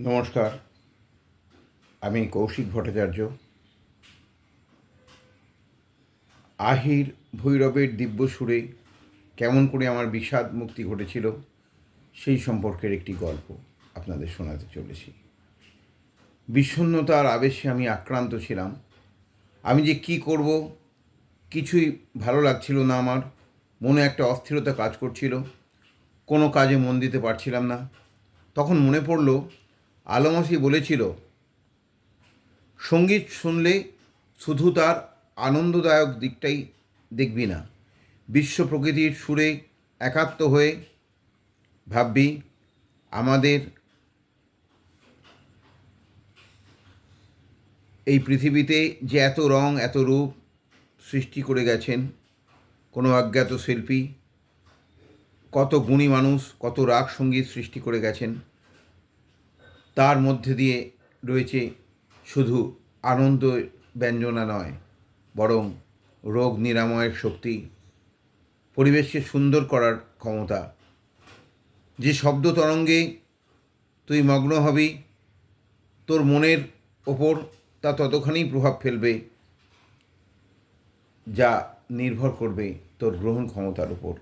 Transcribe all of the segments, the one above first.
নমস্কার, আমি কৌশিক ভট্টাচার্য। আহির ভৈরবের দিব্য সুরে কেমন করে আমার বিষাদ মুক্তি ঘটেছিল সেই সম্পর্কের একটি গল্প আপনাদের শোনাতে চলেছি। বিষণ্ণতার আবেশে আমি আক্রান্ত ছিলাম। আমি যে কি করব কিছুই ভালো লাগছিল না আমার। মনে একটা অস্থিরতা কাজ করছিল। কোনো কাজে মন দিতে পারছিলাম না। তখন মনে পড়ল আলমাসি বলেছিল, সংগীত শুনলে শুধু তার আনন্দদায়ক দিকটাই দেখবি না। বিশ্ব প্রকৃতির সুরে একাত্ম হয়ে ভাববি, আমাদের এই পৃথিবীতে যে এত রং, এত রূপ সৃষ্টি করে গেছেন, কোনো অজ্ঞাত শিল্পী, কত গুণী মানুষ, কত রাগ সংগীত সৃষ্টি করে গেছেন তার মধ্যে দিয়ে রয়েছে শুধু আনন্দ ব্যঞ্জনা নয়, বরং রোগ নিরাময়ের শক্তি, পরিবেশকে সুন্দর করার ক্ষমতা। যে শব্দ তরঙ্গে তুই মগ্ন হবি, তোর মনের ওপর তা ততখানি প্রভাব ফেলবে, যা নির্ভর করবে তোর গ্রহণ ক্ষমতার উপর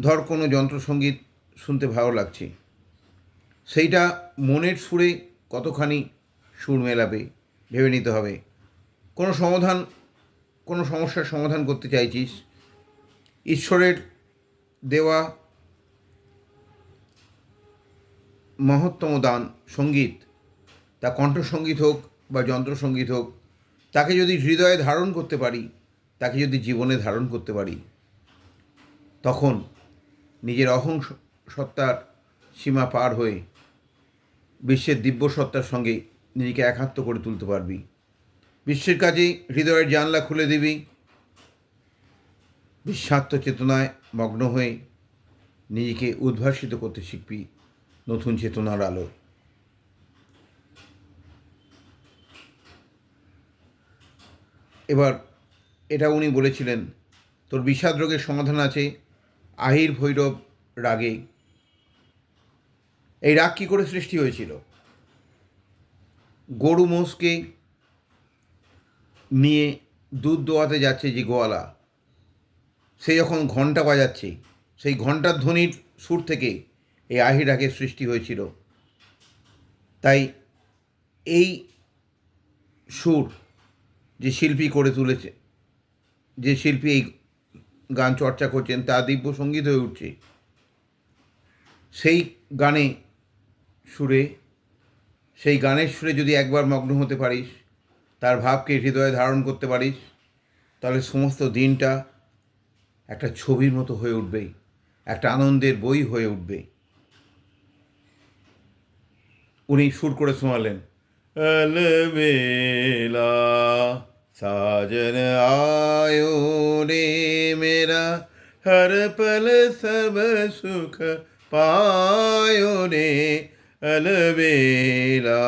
ধর কোনো যন্ত্রসঙ্গীত শুনতে ভালো লাগছে। সেইটা মনের সুরে কতখানি সুর মেলাবে, ভেবে নিতে হবে। কোনো সমাধান, কোনো সমস্যার সমাধান করতে চাইছিস? ঈশ্বরের দেওয়া মহত্তম দান সংগীত, তা কণ্ঠসঙ্গীত হোক বা যন্ত্রসঙ্গীত হোক, তাকে যদি হৃদয়ে ধারণ করতে পারি, তাকে যদি জীবনে ধারণ করতে পারি, তখন নিজের অহং সত্তার সীমা পার হয়ে বিশ্বের দিব্য সত্তার সঙ্গে নিজেকে একাত্ম করে তুলতে পারবি। বিশ্বের কাজে হৃদয়ের জানলা খুলে দিবি। বিশ্বাত্ম চেতনায় মগ্ন হয়ে নিজেকে উদ্ভাসিত করতে শিখবি নতুন চেতনার আলো। এবার এটা উনি বলেছিলেন, তোর বিষাদ রোগের সমাধান আছে, আহির ভৈরব রাগে এই রাগ কী করে সৃষ্টি হয়েছিল? গরু মোষকে নিয়ে দুধ দোয়াতে যাচ্ছে যে গোয়ালা, সে যখন ঘণ্টা বাজাচ্ছে, সেই ঘণ্টার ধ্বনির সুর থেকে এই আহি রাগের সৃষ্টি হয়েছিল। তাই এই সুর যে শিল্পী করে তুলেছে, যে শিল্পী এই গান চর্চা করছেন তা দিব্য সংগীত হয়ে উঠছে, সেই গানে সুরে সেই গানের সুরে যদি একবার মগ্ন হতে পারিস তার ভাবকে হৃদয়ে ধারণ করতে পারিস তাহলে সমস্ত দিনটা একটা ছবির মতো হয়ে উঠবে একটা আনন্দের বই হয়ে উঠবে উনি সুর করে শোনালেন अलबेला साजन आयो रे मेरा हर पल सब सुख पायो അലവേലാ.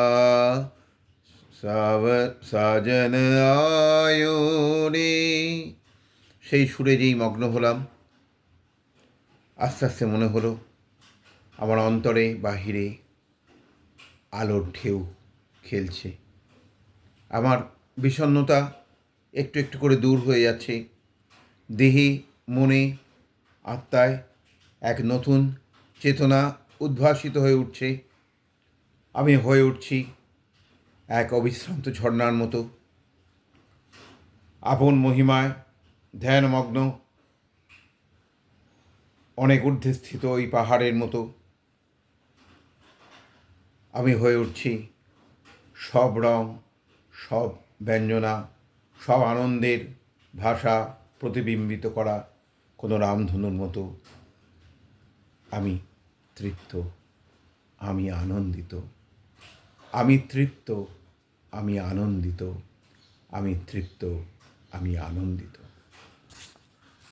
সাব സാജന ആയോനെ সেই সুরে যেই মগ্ন হলাম, আস্তে আস্তে মনে হলো, আমার অন্তরে বাহিরে আলোর ঢেউ খেলছে। আমার বিষণ্নতা একটু একটু করে দূর হয়ে যাচ্ছে। দেহে, মনে, আত্মায় এক নতুন চেতনা উদ্ভাসিত হয়ে উঠছে। আমি হয়ে উঠছি এক অবিশ্রান্ত ঝর্ণার মতো। আপন মহিমায় ধ্যানমগ্ন, অনেক ঊর্ধ্বে স্থিত ওই পাহাড়ের মতো। আমি হয়ে উঠছি সব রং, সব ব্যঞ্জনা, সব আনন্দের ভাষা প্রতিবিম্বিত করা কোনো রামধনুর মতো। আমি তৃপ্ত, আমি আনন্দিত। আমি তৃপ্ত আমি আনন্দিত আমি তৃপ্ত আমি আনন্দিত।